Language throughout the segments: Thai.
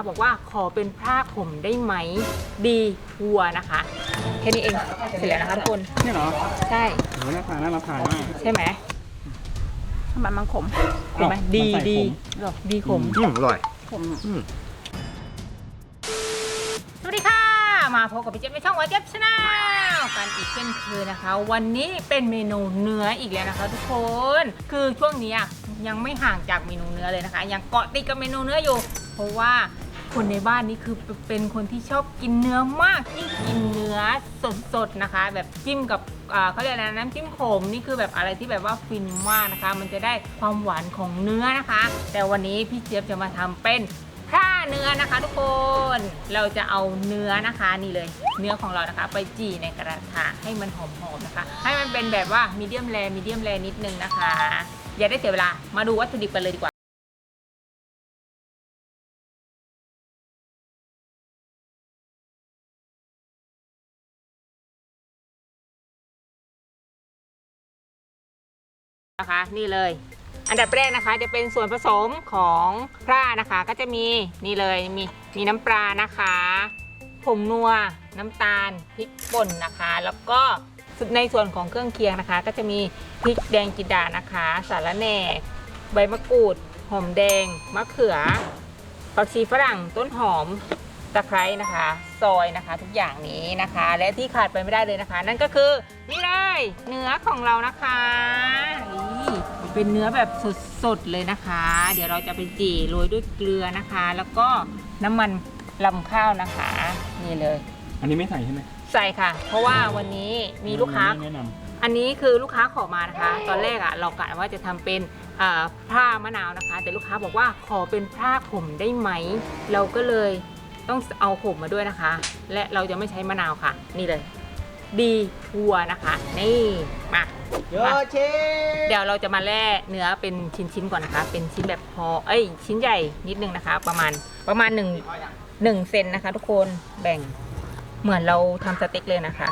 าบอกว่าขอเป็นผ้าห่มได้ไหมดีวัวนะคะ แค่นี้เองเสร็จแล้วนะคะทุกคนนี่เหรอใช่โหหน้าตาน่ารับทานมากใช่ไหมทำไมมันขมเห็นไหมอ้าวดีมันใส่ดีขมหรอดีขมอืมอร่อยขมอืมสวัสดีค่ะ มาพบกับพี่เจี๊ยบในช่องวัเจี๊ยบชาแนลกันอีกเช่นเคยนะคะ วันนี้เป็นเมนูเนื้ออีกแล้วนะคะ ทุกคน คือช่วงนี้อะยังไม่ห่างจากเมนูเนื้อเลยนะคะ ยังเกาะติดกับเมนูเนื้ออยู่ เพราะว่า คนในบ้านนี้คือเป็นคนที่ชอบกินเนื้อมากยิ่กินเนื้อสดๆนะคะ แบบจิ้มกับเขาเรียกอะไรนะน้ำจิ้มขมนี่คือแบบอะไรที่แบบว่าฟินมากนะคะ มันจะได้ความหวานของเนื้อนะคะ แต่วันนี้พี่เจี๊ยบจะมาทำเป็นถ้าเนื้อนะคะ ทุกคนเราจะเอาเนื้อนะคะนี่เลย เนื้อของเรานะคะ ไปจี่ในกระทะให้มันหอมๆนะคะ ให้มันเป็นแบบว่ามีเดียมแรมีเดียมแรนิดนึงนะคะ อย่าได้เสียเวลามาดูวัตถุดิบกันเลยดีกว่า นะคะนี่เลย อันดับแรกนะคะจะเป็นส่วนผสมของพร่านะคะ ก็จะมีนี่เลยมีมีน้ำปลานะคะผงนัวน้ำตาลพริกป่นนะคะ แล้วก็ในส่วนของเครื่องเคียงนะคะ ก็จะมีพริกแดงจินดานะคะ สาระแหน่ใบมะกรูดหอมแดงมะเขือผักชีฝรั่งต้นหอม ตะไคร้นะคะ ซอยนะคะทุกอย่างนี้นะคะ และที่ขาดไปไม่ได้เลยนะคะ นั่นก็คือนี่เลยเนื้อของเรานะคะนี่เป็นเนื้อแบบสดๆเลยนะคะ เดี๋ยวเราจะไปจี่โรยด้วยเกลือนะคะ แล้วก็น้ำมันลำข้าวนะคะ นี่เลย อันนี้ไม่ใส่ใช่ไหมใส่ค่ะ เพราะว่าวันนี้มีลูกค้า แนะนอันนี้คือลูกค้าขอมานะคะ ตอนแรกอะ่ะเรากะว่าจะทำเป็นอ่าผ้ามะนาวนะคะ แต่ลูกค้าบอกว่าขอเป็นผ้าขมได้ไหม เราก็เลย ต้องเอาขมมาด้วยนะคะ และเราจะไม่ใช้มะนาวค่ะ นี่เลย ดีทัวนะคะ นี่มาโยเชเดี๋ยวเราจะมาแล่เนื้อเป็นชิ้นๆก่อนนะคะ เป็นชิ้นแบบพอเอ้ยชิ้นใหญ่นิดนึงนะคะ ประมาณประมาณหนึ่งหนึ่งเซนนะคะ ทุกคนแบ่งเหมือนเราทำสเต็กเลยนะคะ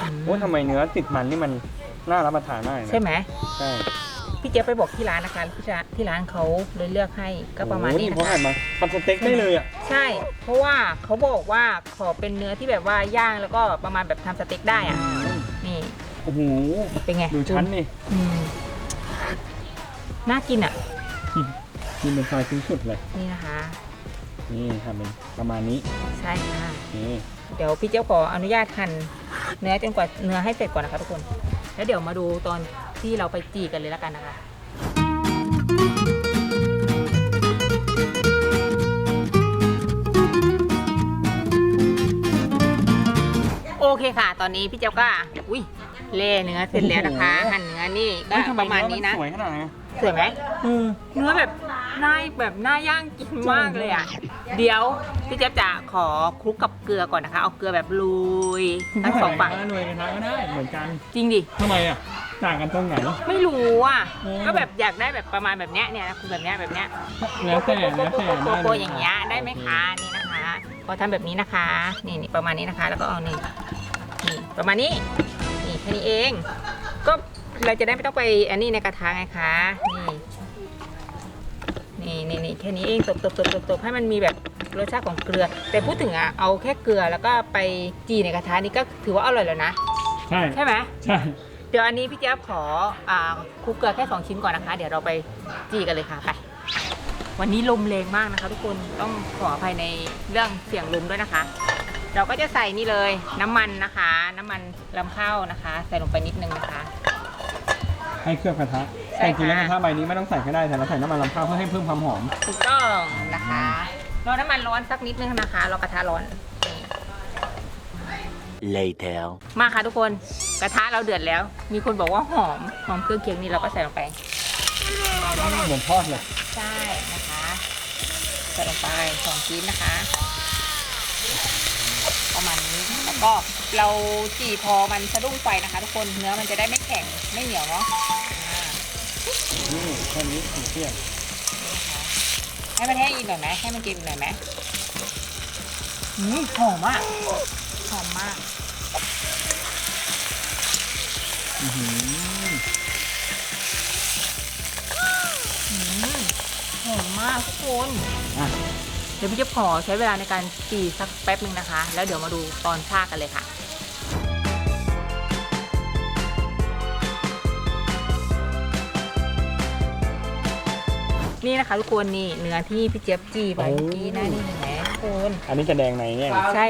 อืมำโอ้ทำไมเนื้อติดมันนี่มันน่ารับประทานมากเลยนะใช่ไหมใช่ พี่เจี๊ยบไปบอกที่ร้านนะคะที่ร้านที่ร้านเขาเลยเลือกให้ก็ประมาณนี้โอ้โหนะเขาหั่คะนมาทำสเต็กได้เลยอะใช่ เพราะว่าเขาบอกว่าขอเป็นเนื้อที่แบบว่าย่างแล้วก็ประมาณแบบทำสเต็กได้อะนี่โอ้โหเป็นไงดูชั้นนี่อืมน่ากินอะกินเป็นซอยชิ้นสุดเลยนี่นะคะ นี่ทำเป็นประมาณนี้ใช่ค่ะนี่เดี๋ยวพี่เจี๊ยบขออนุญาตหั่นเนื้อจนกว่าเนื้อให้เสร็จก่อนนะคะทุกคน แล้วเดี๋ยวมาดูตอนที่เราไปจีกันเลยแล้วกันนะคะโอเคค่ะ ตอนนี้พี่เจี๊ยบก็อุ้ยเล่เนื้อเสร็จแล้วนะคะ หั่นเนื้อนี่ก็เฮ้ยทำไประมาณนี้นะเอสวยขนาดนี้สวยไหมเออเนื้อแบบ น่าแบบน่าย่างกินมากเลยอะ เดี๋ยวพี่เจี๊ยบจะขอคลุกกับเกลือก่อนนะคะ เอาเกลือแบบลุยทั้งสองฝั่งหน่วยกันทั้งก็ได้เหมือนกันจริงดิ ทำไมอะต่างกันตรงไหน ไม่รู้อะเออก็แบบอยากได้แบบประมาณแบบเนี้ยเนี่ยนะคือแบบเนี้ยแบบเนี้ยแล้วแต่แล้วแต่โปโปอย่างเงี้ยได้ไหมคะนี่นะคะพอทำแบบนี้นะคะ นี่นี่ประมาณนี้นะคะ แล้วก็เอานี่นี่ประมาณนี้นี่แค่นี้เอง ก็เราจะได้ไม่ต้องไปอันนี้ในกระทะไงคะนี่ นี่นี่นี่แค่นี้เองตบตบตบตบตบให้มันมีแบบรสชาติของเกลือ แต่พูดถึงอะเอาแค่เกลือแล้วก็ไปจีในกระทะนี่ก็ถือว่าอร่อยแล้วนะ ใช่ ใช่ไหมใช่ เดี๋ยวอันนี้พี่เจี๊ยบขออ่าคลุกเกลือแค่2ชิ้นก่อนนะคะ เดี๋ยวเราไปจีกันเลยค่ะไปวันนี้ลมแรงมากนะคะ ทุกคนต้องขออภัยในเรื่องเสียงลมด้วยนะคะ เราก็จะใส่นี่เลยน้ำมันนะคะ น้ำมันลำข้าวนะคะ ใส่ลงไปนิดนึงนะคะ ให้เคลือบกระทะใช่ แต่จริงๆแล้วกค่ะระทะใบนี้ไม่ต้องใส่ก็ได้แต่เราใส่น้ำมันลำข้าวเพื่อให้เพิ่มความหอม ถูกต้องนะคะรอน้ำมันร้อนสักนิดนึงนะคะรอกระทะร้อน later มาค่ะทุกคนกระทะเราเดือดแล้ว มีคนบอกว่าหอมหอมเครื่องเคียงนี่เราก็ใส่ลงไปเหมือนทอดเลยใช่นะคะใส่ลงไปสองชิ้นนะคะ ประมาณนี้แล้วก็เราจี่พอมันสะดุ้งไฟนะคะ ทุกคนเนื้อมันจะได้ไม่แข็งไม่เหนียวเนาะอ่า นี่แค่นี้ถึงเที่ยงนี่นะคะให้มันแห้งอีกหน่อยไหมให้มันกินหน่อยไหมอืมหอมมากหอมมากอื้อหืออืมหอมมากทุกคนอะดี๋ยวพี่เจะขอใช้เวลาในการจีสักแป๊บหนึ่งนะคะ แล้วเดี๋ยวมาดูตอนภาคกันเลยค่ะ นี่นะคะทุกคนนี่เนื้อที่พี่เจี๊ยบจีไปเมื่อกี้นะนี่เห็นไหมทุกคนอันนี้จะแดงในเนี่ย ใช่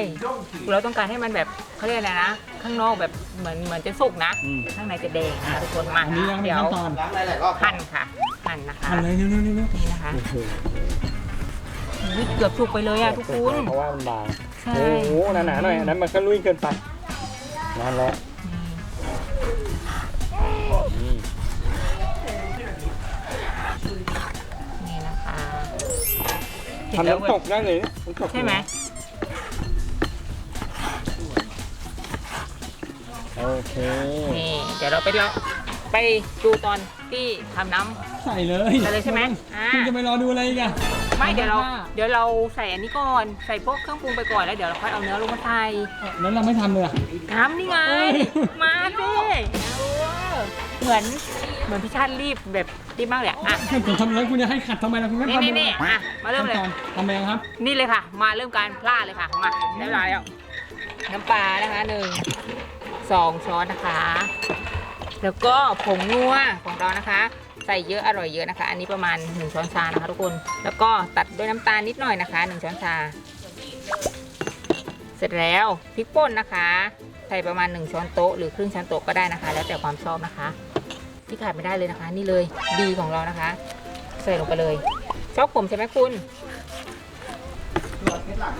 เราต้องการให้มันแบบเขาเรียกอะไรนะ ข้างนอกแบบเหมือนเหมือนจะสุกนะ อืมข้างในจะแดงนะคะทุกคนมาอันนี้ยังไม่เดี๋ยวขั้นตอนหั่นค่ะหั่นนะคะอันเลยเร็วๆเร็วนี่นะคะๆโอ้โหอุ๊ยเกือบสุกไปเลยอะทุกคน เพราะว่ามันบางใช่ โอ้โหหนาๆหน่อยอันนั้นมันก็ลุยเกินไปนั่นแหละ เห็นทำแล้วแบบน้ำตกได้เลยน้ำตกใช่ไหมโอเคนี่เดี๋ยวเราไปเราไปดูตอนที่ทำน้ใส่เลยใส่เลยใช่ไหมอ่าคุณจะไปรอดูอะไรอีกอะำไม่เดี๋ยวเรา เดี๋ยวเราใส่อันนี้ก่อนใส่พวกเครื่องปรุงไปก่อนแล้วเดี๋ยวเราค่อยเอาเนื้อลงมาใส่ แล้วเราไม่ทำเลยอะ ทำนี่ไงเอ้ยมาสิเออเหมือนเห มือนพี่ชาติรีบแบบรีบมากเลยอะอะ คุณทำแล้วคุณจะให้ขัดทำไมล่ะคุณก็นี่ทำนี่นี่อะมาเริ่มเลย ขั้นตอนทำไปยังครับ นี่เลยค่ะ มาเริ่มการพลาดเลยค่ะ มาได้เวลาแล้ว น้ำปลานะคะหนึ่งสองช้อนนะคะ แล้วก็ผงนัวของเรานะคะ ใส่เยอะอร่อยเยอะนะคะ อันนี้ประมาณ 1 ช้อนชานะคะทุกคน แล้วก็ตัดด้วยน้ำตาลนิดหน่อยนะคะ 1 ช้อนชา เสร็จแล้วพริกป่นนะคะ ใส่ประมาณ 1 ช้อนโต๊ะหรือครึ่งช้อนโต๊ะก็ได้นะคะ แล้วแต่ความชอบนะคะ ที่ขาดไม่ได้เลยนะคะ นี่เลยดีของเรานะคะ ใส่ลงไปเลยชอบผมใช่ไหมคุณ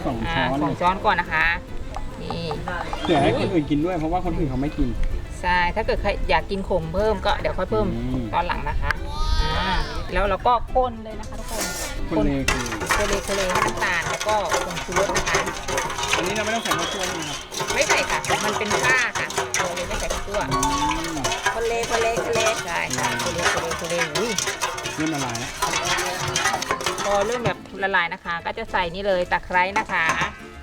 สองอ่าช้อนสองช้อนก่อนนะคะ นี่เผื่อให้คนอื่นกินด้วยเพราะว่าคนอื่นเขาไม่กินใช่ถ้าเกิดใครอยากกินขมเพิ่มก็เดี๋ยวค่อยเพิ่มอืมตอนหลังนะคะอ่าแล้วเราก็คนเลยนะคะทุกคนคนเลยคือคนเลยคนเลยให้น้ำตาลแล้วก็ผงชูรสนะคะอันนี้เราไม่ต้องใส่ข้าวคั่วนะครับไม่ใส่ค่ะ มันเป็นผ้าค่ะเราเลยไม่ใส่ทุกตัวอืม คนเลยคนเลยคนเลยใช่ค่ะคนเลยคนเลยคนเลยอุ้ยเริ่มละลายแล้วพอเริ่มแบบละลายนะคะ ก็จะใส่นี่เลยตะไคร้นะคะ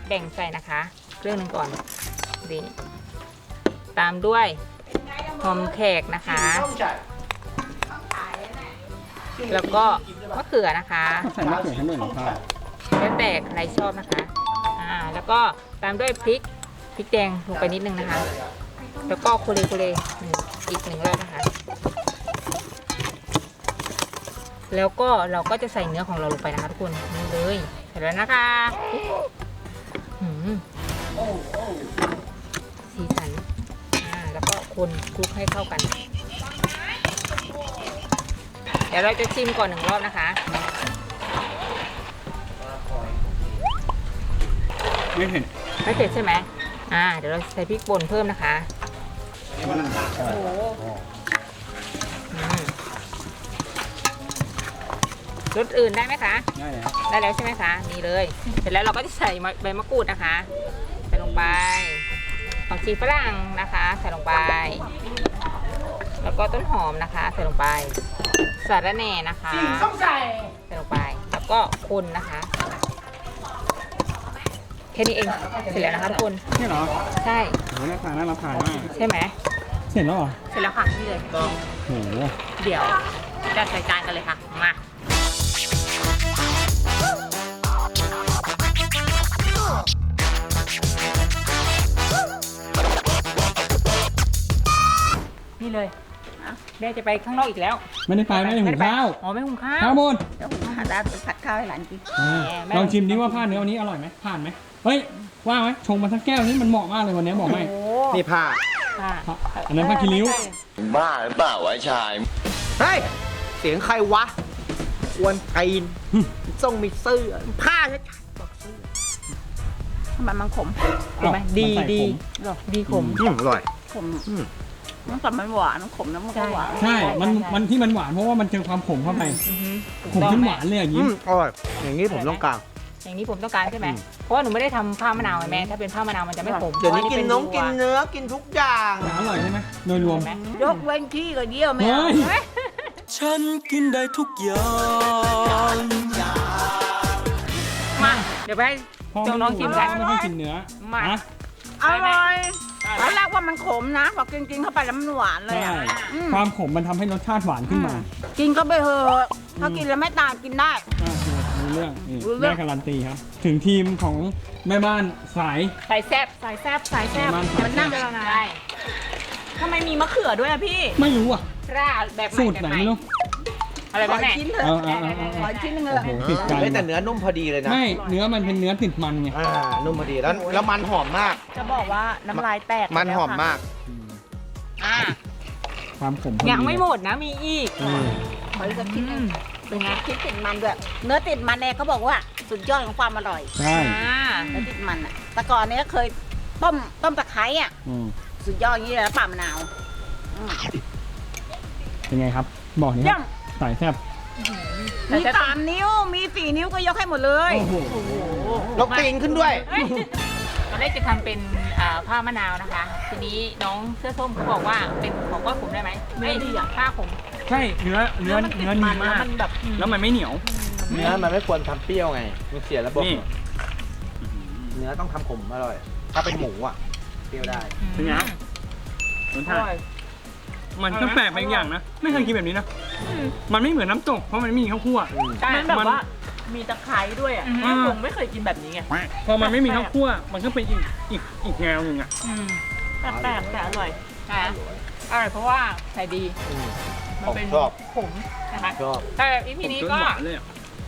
แบ่งใส่นะคะเครื่องหนึงก่อนนี่ตามด้วยหอมแขกนะคะ แล้วก็มะเขือนะคะใส่มะเขือให้ด้วยเหรอครับแล้วแต่ใครชอบนะคะ อ่า แล้วก็ตามด้วยพริกพริกแดงลงไปนิดนึงนะคะ แล้วก็โคเลโคเลหนึ่งอีกหนึ่งรอบนะคะ แล้วก็เราก็จะใส่เนื้อของเราลงไปนะคะทุกคนนี่เลยเสร็จแล้วนะคะหืมสีสันอ่าแล้วก็คนคลุกให้เข้ากัน เดี๋ยวเราจะชิมก่อนหนึ่งรอบนะคะ ไม่เผ็ดไม่เผ็ดใช่ไหมอ่า เดี๋ยวเราใส่พริกป่นเพิ่มนะคะ โอ้โหอืมรสอื่นได้ไหมคะได้แล้วได้แล้วใช่ไหมคะนี่เลย เสร็จแล้วเราก็จะใส่ใบมะกรูดนะคะ ใส่ลงไปผักชีฝรั่งนะคะ ใส่ลงไป แล้วก็ต้นหอมนะคะ ใส่ลงไปสาระแหน่นะคะใส่ลงไป แล้วก็คนนะคะ แค่นี้เอง เสร็จแล้วนะคะทุกคน นี่เหรอใช่ โหหน้าตาน่ารับทานมาก ใช่ไหมเส ร็จแล้วเหรอเสร็จแล้วค่ะนี่เลยก็โหเดี๋ยวจะใส่จานกันเลยค่ะมานี่เลยแม่จะไปข้างนอกอีกแล้วไม่ได้ไปไม่ได้หุงข้าวอ๋อไม่หุงข้าวข้าวหมดเดี๋ยวผมหาร้านไปผัดข้าวให้หลานกิน อ่าแม่ ลองชิมดิว่าผ้าเนื้อวันนี้อร่อยไหมผ่านไหมเฮ้ยว่างไหมชงมาทั้งแก้วนี่มันเหมาะมากเลยวันนี้บอกโอ้ให้โหนี่ผ้าค่ะ อันนั้นผ้าคีริ้ว บ้าหรือเปล่าวะชาย เฮ้ย เสียงใครวะกวนตีนต้องมีเสื้อผ้าชัดทำไมมันขมเห็นไหมดีมันใส่ดีขมดีขมๆอืมอร่อย ขมอืมมันแต่มันหวานมันขมแล้วมันก็หวานใช่ มันใช่ใช่มันที่มันหวานเพราะว่ามันเจอความขมเข้าไปอือฮึถูกขมต้องจนหแม่วานเลยอย่างอืนี้มอร่อย อย่างนี้ผมต้องการ อย่างนี้ผมต้องการใช่ไหมอืมเพราะว่าหนูไม่ได้ทำผ้ามะนาวไงแม่ ถ้าเป็นผ้ามะนาวมันจะไม่ขมเดี๋ยวนี้พราะกินเป็น้องกินวัวเนื้อกินทุกอย่างแต่อร่อยใช่ไหมโดยรวมเห็นไหมยกเว้นขี้ก็เยี่ยวไม่เฮ้เอายฉันกินได้ทุกอย่าง มา เดี๋ยวไปให้ พ่อน้องๆชิมกันไม่ค่อยกินเนื้อมา นะอร่อยตอนแรกว่ามันขมนะพอกินกินเข้าไปแล้วมันหวานเลยใช่อะอืมความขมมันทำให้รสชาติหวานขึ้นมากินก็ไปเถอะถ้ากินแล้วไม่ตายกินได้ อ่าโอเค รู้เรื่องนี่รู้เรื่ได้อง การันตีครับ ถึงทีมของแม่บ้านสาย ใส่แซ่บสายแซบสายแซบมัน มันนั่งกันแล้วนะได้ทำไมมีมะเขือด้วยอะพี่ไม่รู้อะราดแบบใหม่สูตรไหนไม่รู้อะไรขอบ้างแม่ ชิ้นเถอะเอาเอาเอาเอาขอชิ้นหนึงเลโอ้ยโหติดกันเฮ้ยแต่เนื้อนุ่มพอดีเลยนะ ไม่เนื้อมันเป็นเนื้อติดมันไงอ่า นุ่มพอดี แล้วแล้วมันหอมมาก จะบอกว่าน้ำลายแตกมันหอมมาก อ่าความขมพอดียังไม่หมดนะมีอีกเออขออีกสักชิ้นหนึง เป็นไงชิ้นติดมันด้วย เนื้อติดมันเนี่ยเขาบอกว่าสุดยอดของความอร่อยใช่อ่าเนื้อติดมันอะแต่ก่อนเนี้ยเคยต้มต้มตะไคร้อะอืมสุดยอดอย่างนี้เลยแล้วป่ามะนาวอืมเป็นไงครับ บอกนี่คเยี่รัยบมสายแซ่บมีสามนิ้วมีสี่นิ้วก็ยกให้หมดเลยโอ้โหลกตีนขึ้นด้วย เฮ้ยตอนแรกจะทำเป็นอ่าผ้ามะนาวนะคะ ทีนี้น้องเสื้อส้มเขาบอกว่าเป็นของก้อยผมได้ไหมเฮ้ยผ้าผม ใช่เนื้อเนื้อเนื้อดีมากมันแบบแล้วมันไม่เหนียว เนื้อมันไม่ควรทำเปรี้ยวไง มันเสียระบบนี่ เนื้อต้องทำขมอร่อย ถ้าเป็นหมูอะ เปรี้ยวได้ เป็นไงรสชาติมันก็แปลกไปอีกอย่างนะไม่เคยกินแบบนี้นะมันไม่เหมือนน้ำตกเพราะมันไม่มีข้าวคั่วใช่มันแบบว่ามีตะไคร้ด้วยอะอืมแม่ผมไม่เคยกินแบบนี้ไงพอมันไม่มีข้าวคั่ว มันก็เป็นอีกอีกอีกแนวหนึ่งอะอืมแปลกๆแต่อร่อย ใช่อร่อยเพราะว่าใส่ดีมั นเป็นผมชอบ ขมนะคะชอบแต่อีพีนี้ก็หวานเลยอะ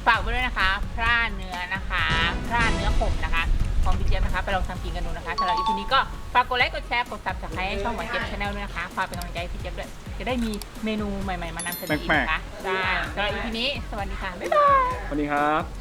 ฝากไว้ด้วยนะคะ พร่าเนื้อนะคะ พร่าเนื้อขมนะคะ ของพี่เจี๊ยบนะคะ ไปลองทำกินกันดูนะคะสำหรับอีพีนี้ก็ฝากกดไลค์ กดแชร์ กดซับสไครต์ให้ช่องหวานเจี๊ยบชาแนลด้วยนะคะ ฝากเป็นกำลังใจให้พี่เจี๊ยบด้วย จะได้มีเมนูใหม่ๆ มานำเสนออีกนะคะได้สำหรับอีพีนี้ สวัสดีค่ะ บ๊ายบาย สวัสดีครับ